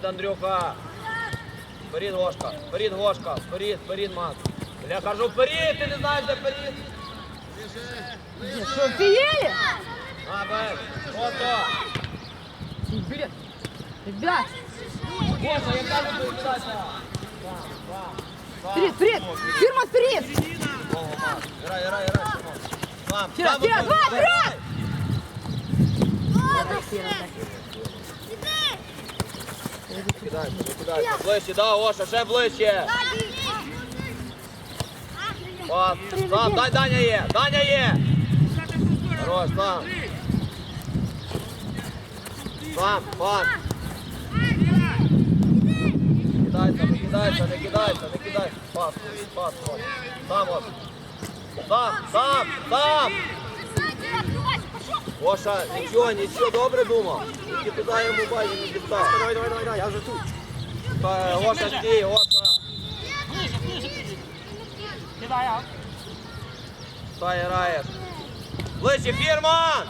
Вперед, Андрюха. Вперед, Гошка. Вперед, Гошка. Вперед, вперед, Макс. Я кажу, вперед, ти не знаєш, де вперед. Что, офигели? А, Бен, фото. Блин. Ребят, Гоша, я кажу, ти віддайся. вперед, вперед! Фирма вперед! Ого, Макс. Грай, грай, грай. Симон. Сам, Ближче, да, Гоша, ще ближче. Пас. Дай Даня є, Даня є. Хорош, сам. Сам, пас. Не кидайся, не кидайся, не кидайся. Пас, пас, пас. Сам, от. Сам, сам, сам. Гоша, нічого, нічого, добре думав. Тільки туди йому бальні не дістав. Давай, давай, давай, давай, я вже тут. Та, Гоша, стій, Гоша. Кидай, а? Стай, граєш. Ближче, Фірман!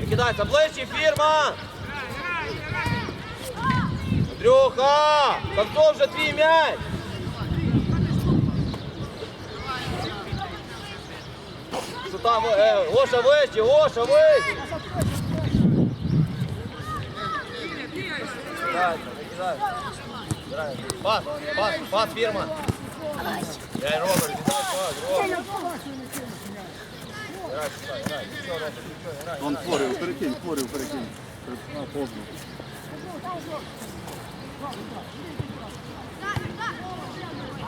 Не кидайся, ближче, Фірман! Андрюха! Та хто вже твій м'яч? Там, е, Гоша вище, Гоша вище! Пас, пас, пас, Фірман. Я Роберт, кидай пас, Роберт. Вон творив, перекинь, творив, перекинь. А, поздно.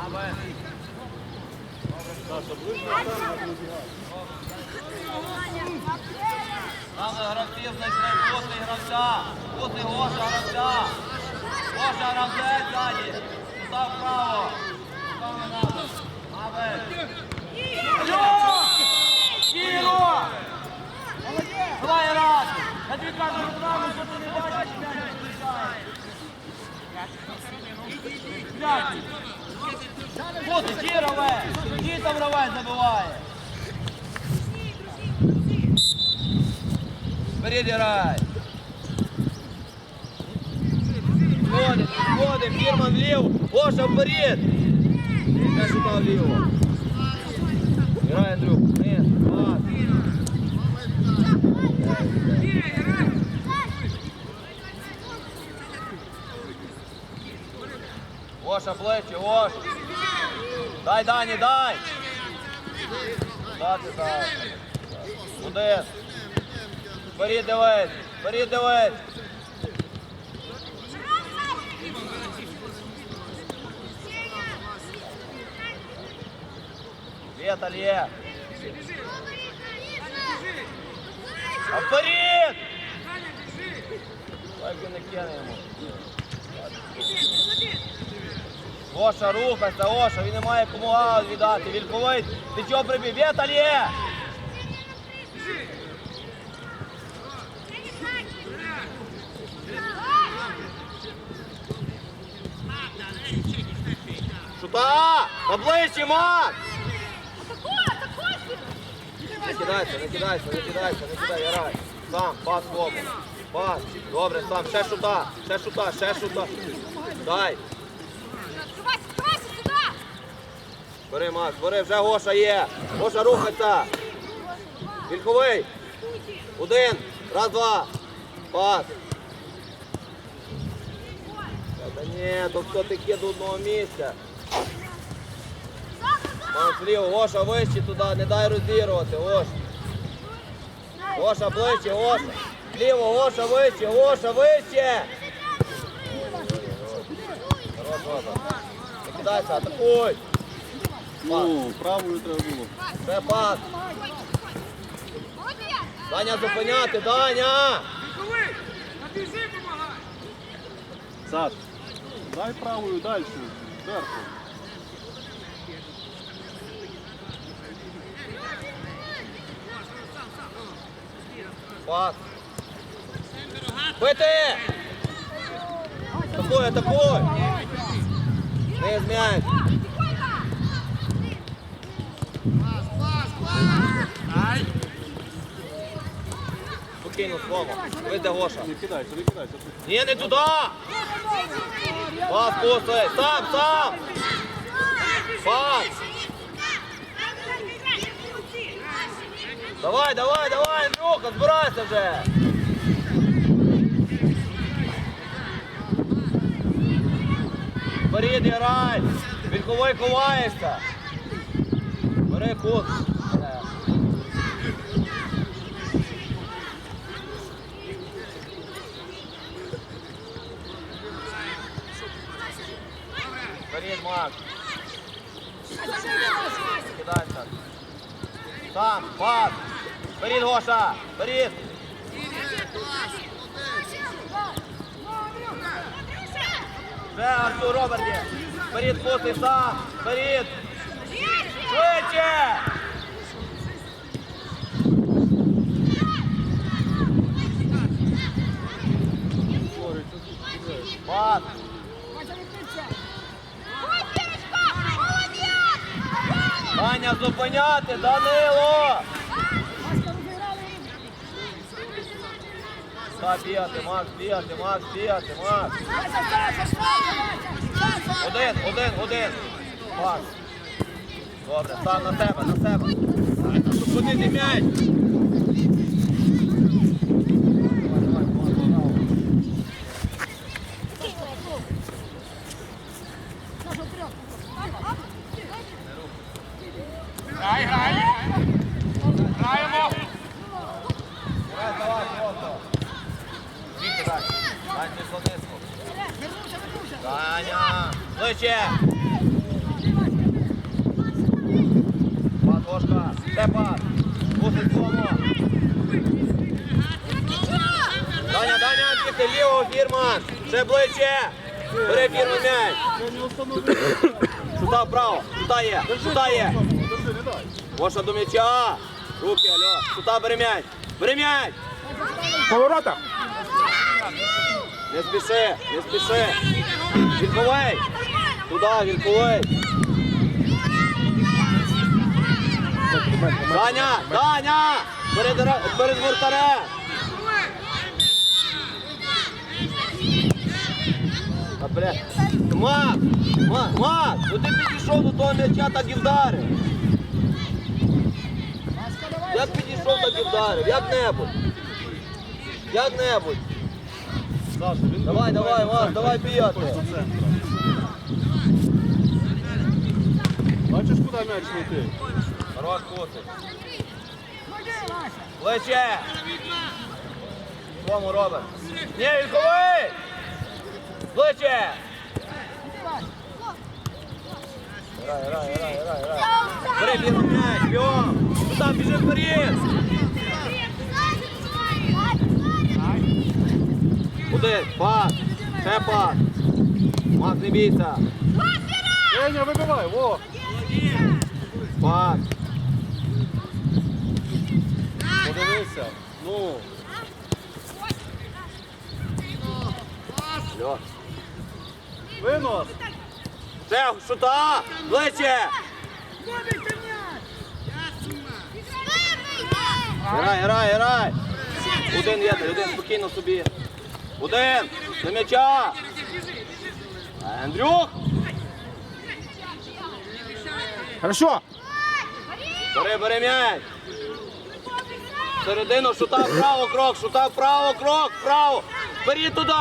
Нам за гравців знайшли гравця. Поти Гоша гравця. Гоша гравцець ззаді. Став вправо. Став не надо. Абель. Алло! Кіро! Що ти не бачиш, м'яч. Ті рове. Ті там рове забиває. Вперед грай. Входим, входим, Фирман влево. Гоша вперед. Я сюда влево. Играй, Андрюк. Нет, пас. Гоша, плечі, Гоша. Дай, Дані, дай. Дати, дай. Один. Вперед дивись, вперед дивись. Віталь є. А вперед! Тільки не кине йому. Гоша, рухайся, Гоша, він не має кому віддати. Вільковий, ти чого прибіг? Віталь є! Шута! Поближче, Мак! Не кидайся, не кидайся, не кидайся, не кидай, грай. Сам, пас хлопець. Пас. Добре, сам, ще шута, ще шута, ще шута. Дай. Бери, Макс, бери, вже Гоша є. Гоша рухається. Вільховий. Один. Раз, два. Пас. Та ні, то все-таки до одного місця. Макс, вліво, Гоша, вище туди, не дай розігрувати, Гоша. Гоша, ближче, Гоша. Вліво, Гоша, вище, Гоша, вище. Хорош, Гоша. Кидайся, атакуй. Ну, правою треба було. Це пас. Даня зупиняти, Даня! Саш, дай правою далі, зверху. Пас. Бити! Атакуй, атакуй! Не змяй. Спокійно свому. Вийде Гоша. Не кидайся, не кидайся. Ні, не туди! Пас, пусти! Сам, сам! Пас! Давай, давай, давай, Андрюха, збирайся вже! Вперед, грай! Вільковий ховаєшся! Бери кут! Вперед, Макс! Кидай так. Там, пас! Вперед, Гоша! Вперед! Вже, Артур Роберті! Вперед, пусти сам! Вперед! Швидше! Пас! Таня, зупиняти, Данило! Так, бігати, Макс, бігати, Макс, бігати, Макс. Один, один, один. Макс. Добре, став на себе, на себе. Зупинити м'яч. Грай, грай. Граємо. Давай, давай, просто. Бігти далі. Дань, низько, низько. Гошка. Де пас? Пусить свому. Даня, Даня, бігти лівого, Фірман. Ще ближче. Бери Фірман м'яч. Я. Сюда вправо. Сюда є. Сюда є. Гоша до м'яча. Руки, алло. Сюда бери м'яч. Бери м'яч. Поворота. Не спіши, не спіши. Вільковий. Туди, Вільковий. Даня, Даня! Перед, перед воротарем. Та, бля. Мак, Мак, Мак, ну ти підійшов до того м'яча, так і вдарив. Як підійшов, так і вдарив. Як-небудь. Як-небудь. Давай, давай, Макс, давай бігати. Бачиш, куди м'яч летить? Хорош кусик. Плече. Свому Роберт. Ні, Вільковий! Плече. Грай, грай, грай, грай, грай. Бери білий м'яч, бігом. Ну там біжи вперед. Один, пас. Ще пас. Макс, не бійся. Женя, вибивай, во! Пас. Подивися. Ну, Льо. винос. Ще шута. Плече. Грай, грай, грай. Один є, один спокійно собі. Один. До м'яча. Андрюх. Хорошо. Бери, бери м'яч. Середину шута вправо, крок, шута вправо, крок, вправо. Вперед туди.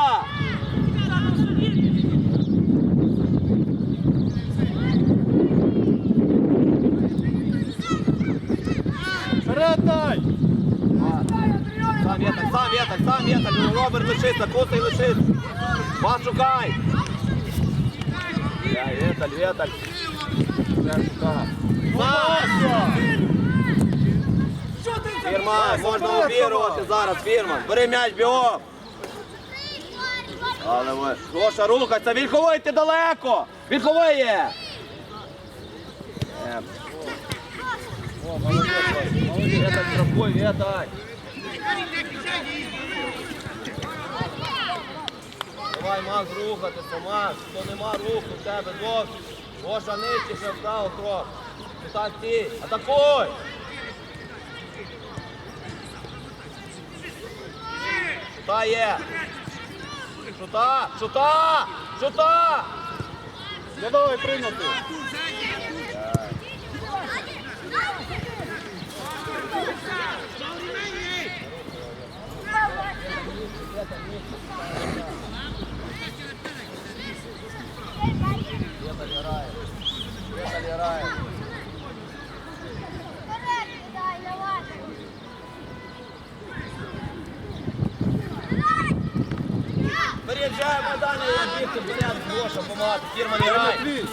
Вперед дай! Сам вітер, сам вітер, сам. Ну, Роберт лишиться, кусай лишиться. Вас шукай. Вітер, вітер. Все, шукай. Фірма, можна обірвати зараз, фірма. Бери м'яч, бігом. Але ви, Гоша, рухайся, Вільховий, ти далеко. Вільховий є. Е, О, Віталь. Давай, Макс, рухатися, Макс. То нема руху в тебе зовсім. Гоша нижче, ще вправо крок. Так, ті. Атакуй! Шута є. Шута, шута, шута. Не давай прийняти. Віталь грає. Переїжджає Майдані, я бігти, Гоша, помагати. Фірман грає. Твій.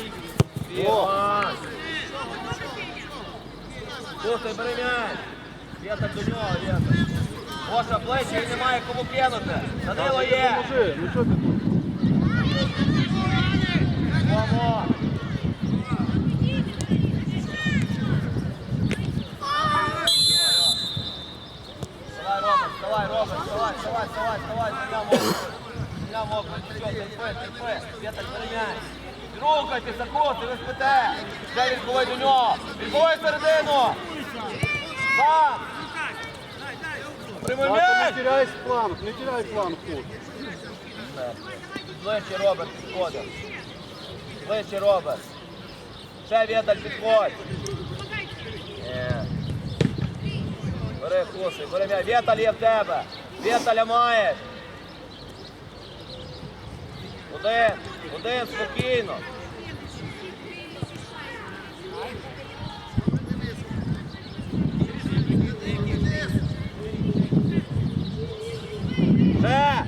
Фірман. Слухай, бери м'яч. Вєта до нього, Вєта. Гоша, плечі, він немає кому кинути. Данило є. Ну що ти тут? Мамо. Вставай, Робert, вставай, Робert, вставай, вставай, вставай, вставай, земля мокра. Земля мокра, нічого, терпи, терпи. Вєта, перемяй. Рухайте, заходьте, ви спите. Ще відбувай до нього. Відбувай середину. Сам. Прямий Тато, не м'яч. теряй фланг, не теряй фланг тут. Ближче Роберт підходить. Ближче Роберт. Ще Вєталь підходь. Ні. Бери, слушай, бери м'яч. Вєталь є в тебе. Вєталя маєш. Один, один, спокійно. Ще!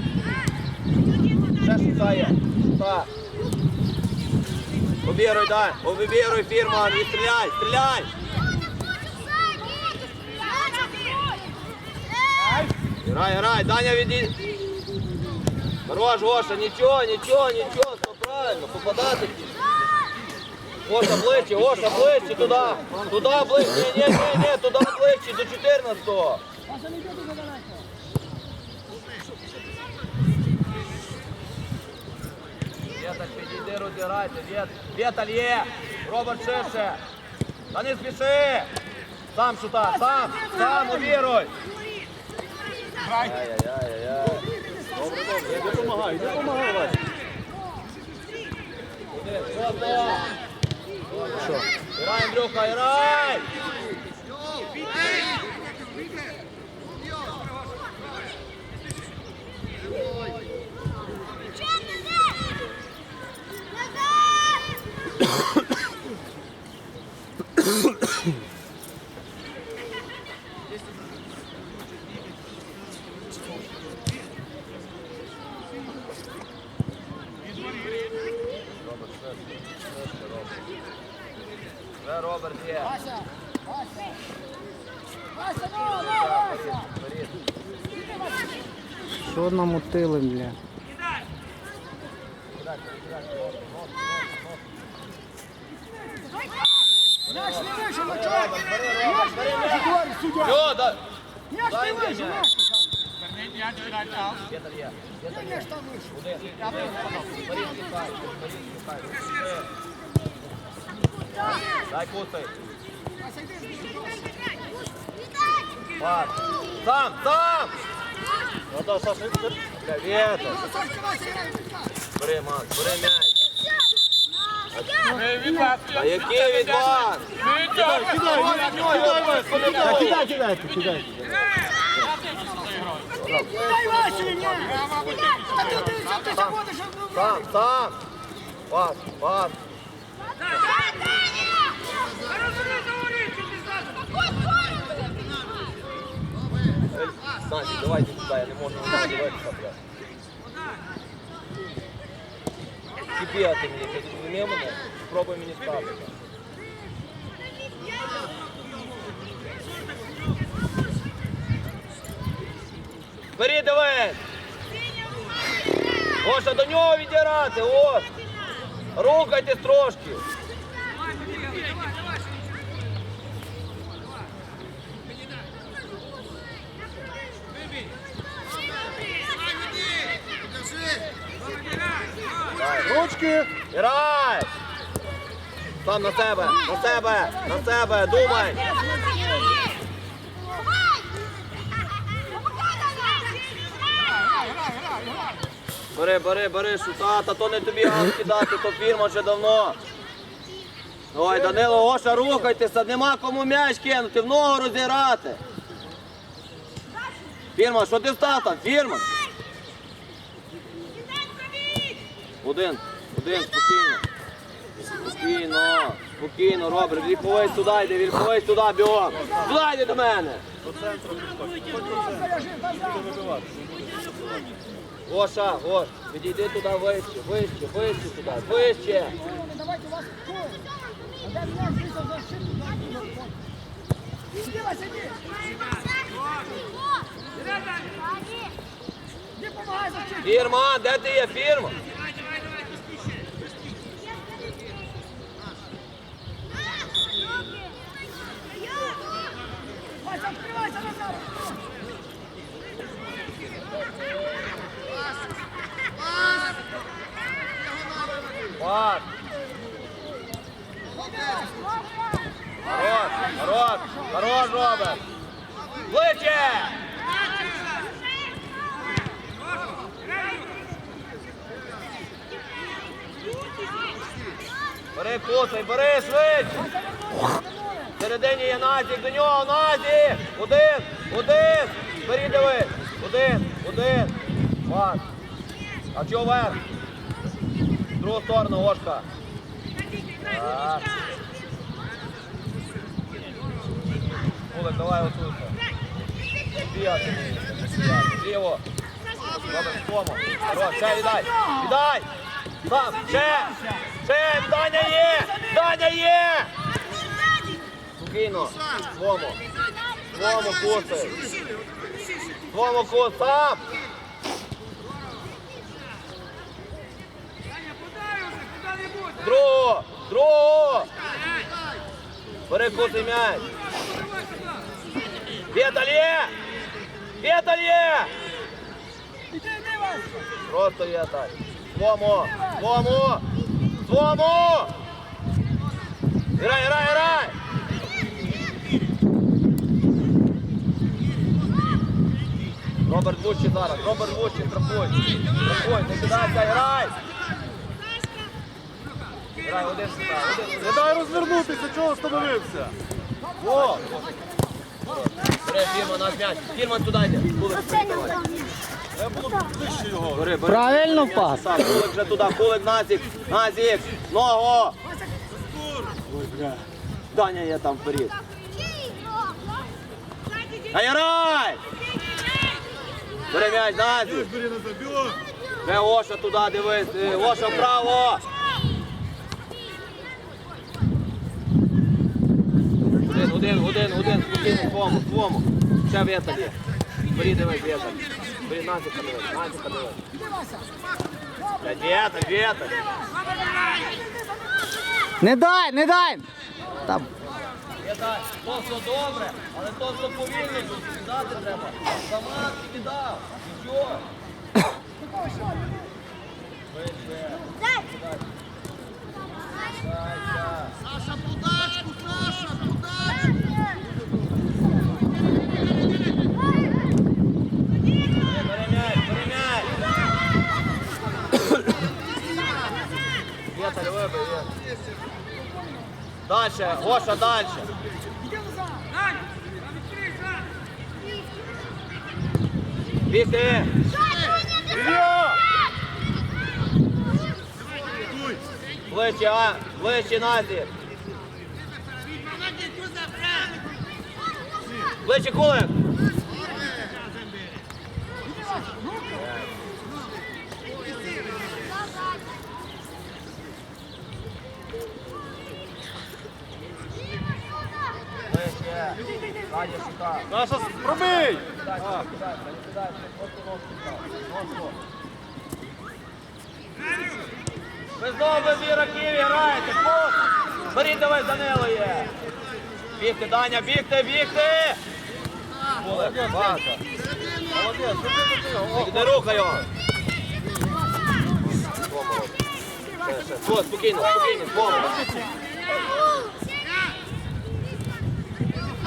Ще шукає. Так. Обіруй, дай. Обіруй, фірма, і стріляй, стріляй. Грай, грай, Даня відій. Хорош, Гоша, нічого, нічого, нічого, все правильно, попадати. Гоша, ближче, Гоша, ближче туди. Туди ближче, ні, ні, ні, туди ближче, до 14-го. Вєталь, підійди, розіграйте, Вєт. Є. Роберт ширше. Та не спіши. Сам шута, сам, сам увіруй. Ай-яй-яй-яй. Що? Грай, Андрюха, грай! Вже Роберт є. Вперед. Що намутили, бля? Все, да. Дай мені м'яч. Вітер є. Вітер є. Один. Один. Вперед, шукай. Вперед, шукай. Дай кусай. Сам, сам! Ну да, Саша. Бля, Вєтер. Бери, Макс, бери м'яч. А який від вас? Кидай, кидай, кидай, Вась, кидай. Кидай, кидайте, кидайте. Сам, сам. Пас, пас. Санчик, давайте сюди, я не можу дивитися, бля. Кипіати мені, ти зрозумів мене? Спробуй мені ставити. Бери, давай! Гоша, до нього відірати, ось! Рухайтесь трошки! Ручки. Грай! Сам на себе, на себе, на себе, думай! Бери, бери, бери, шута, та то не тобі гам кидати, то фірма вже давно. Ой, Данило, Гоша, рухайтеся, нема кому м'яч кинути, в ногу розіграти. Фірма, що ти встав там? Фірма? Один, один, спокійно. Спокійно, спокійно, Роберт, вільповий сюди йде, вільповий сюди, бігом. Сюди йде до мене. Гоша, Гош, відійди туди вище, вище, вище туди, вище. Давайте вас. Фірма, де ти є, фірма? Вася, открывайся назад. Пас. Хорош, хорош, хорош, Роберт. Ближче. Бери, кусай, бери, швидше. В середині є Назік, до нього, Назік. Один, один. Бери, дивись. Один, один. Пас. Чого вверх? В другу сторону, Ошка. Так. Кулик, давай отут. Бігати. Ліво. Добре, в тому. Хорош, ще віддай. Віддай. Сам, ще. Ще, Даня є. Даня є. Спокійно. В Твому. В Твому куси. В. Сам. Другого! Другого! Бери кути м'яч! Иди, Вася. Просто Віталь! Твому! Твому! Твому! Грай, грай, грай! Роберт Вущі зараз, Роберт Вущі, страхуй! Страхуй, не кидайся, грай! Грай, один сюди, один Не дай розвернутися, чого встановився? О! Бери, Фірман, наш м'яч. Фірман туди йде. Кулик, давай. Треба було ближче його. Бери, бери. Правильно пас. Сам, Кулик вже туди, кулик, Назік. Назік, ногу. Даня є там вперед. Гайрай! Бери м'яч, Назік. Бери. Оша туди, дивись. Е, Оша вправо. Один, один, один, один, твому, твому. Ще Вєта є. Бери, дивись, Вєта. Бери, Назіка дивись, Назіка Вася. Блядь, Вєта, Вєта. Не дай, не дай. Там. Вєта, то все добре, але то все повільно, кидати треба. Сама кидав. І що? Бери м'яч, бери м'яч. Вєта, вибий, Вєта. Дальше, Гоша, дальше. Ілля! Ближче, а, ближче Назі. Ближче кулик. Наша, пробий! Ви знову без ігроків граєте, хлопці! Беріть давай Данило є! Бігти, Даня, бігти, бігти! Молодець? Не рухай його! Спокійно, спокійно, свому.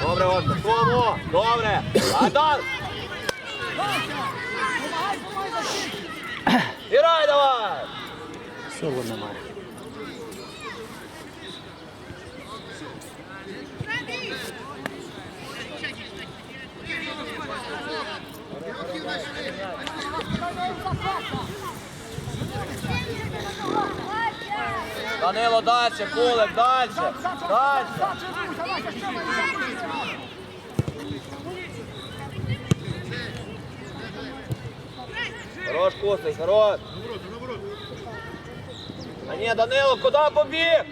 Добре, Ольга, свому, добре. Адар! Гірай давай! Силу немає. Данило, дальше, кулик, дальше. Дальше. Хорош, Костик, хорош. А ні, Данило, куди побіг?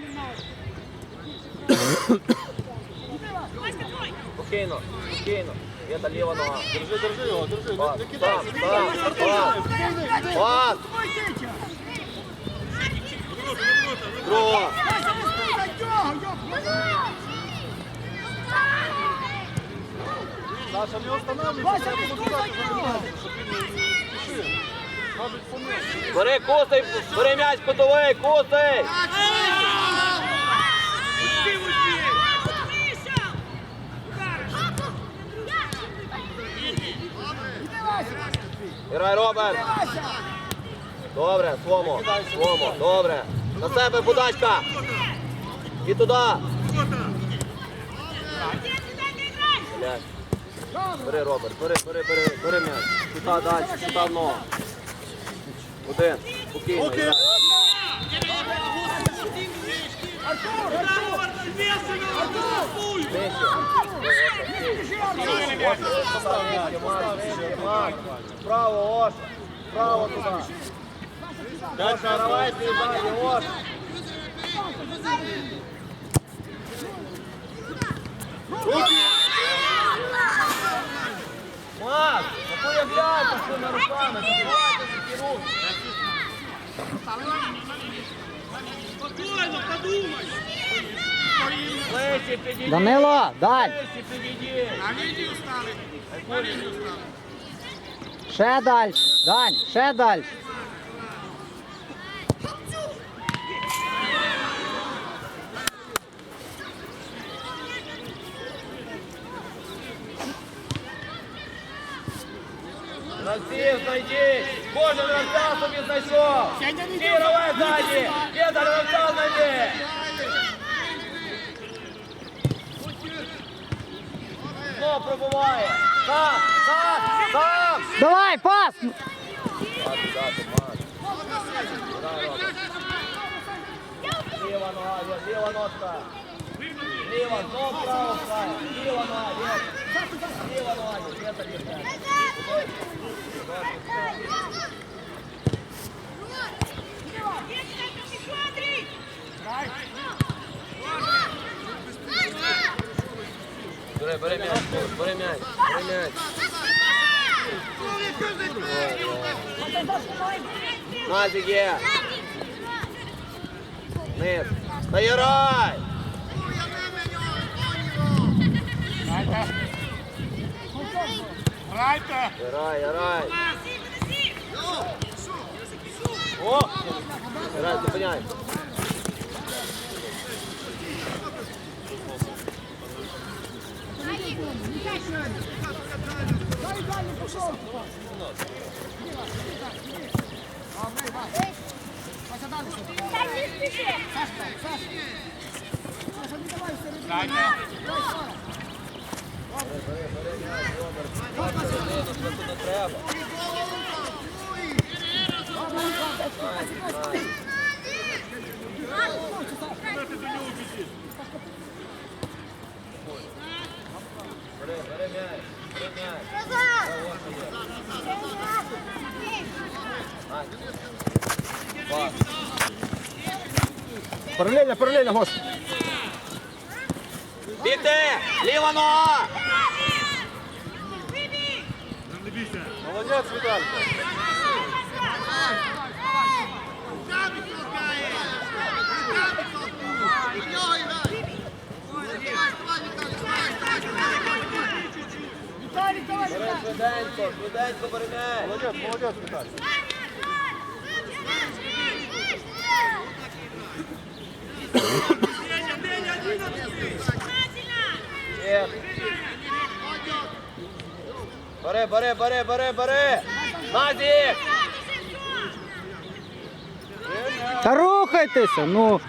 Спокійно, спокійно. Є та ліва нога. Держи, держи його, держи. Не, пас, пас, пас. Друга. Саша, не останавливайся. забивати, не- спішив. Мабуть. Бери кусей, бери м'яч кутовий, кусей. Грай, Роберт. Добре, свому, свому, добре. На себе подачка. І туди. Блядь. Бери, Роберт, бери, бери, бери, бери м'яч. Сюди далі, сюди в ногу. Один. Спокійно. грай. Право, Ош. Право туди. Дальше, давай, закривайте такі руки. Ближче підійди. Данило, дай! Ближче підійди. Ще далі. Дань, ще далі. Гравців знайдіть! Кожен гравця собі знайшов! Кірове ззаді! Кіда гравця знайди! Знов пробуває! Сам! Сам! Сам! Давай, пас! Ліва нога, є, ліва ножка! Ліва, знов право встає! Ліва нога, є! Ліва нога, є, є, Бери, бери м'яч, бери м'яч, бери м'яч. Назик є! Низ! Та Єрай! Грайте! Єрай, Єрай! О! Єрай, зупиняй! Грайте! Не треба. Бери, бери м'яч, бери м'яч. Пас. Паралельно, паралельно, Гош! Бігти! Ліва нога! Молодець, Віталько. Швиденько, швиденько м'яч. Молодець. Бери, бери, бери, бери, бери! Назік! Та рухайтеся, ну.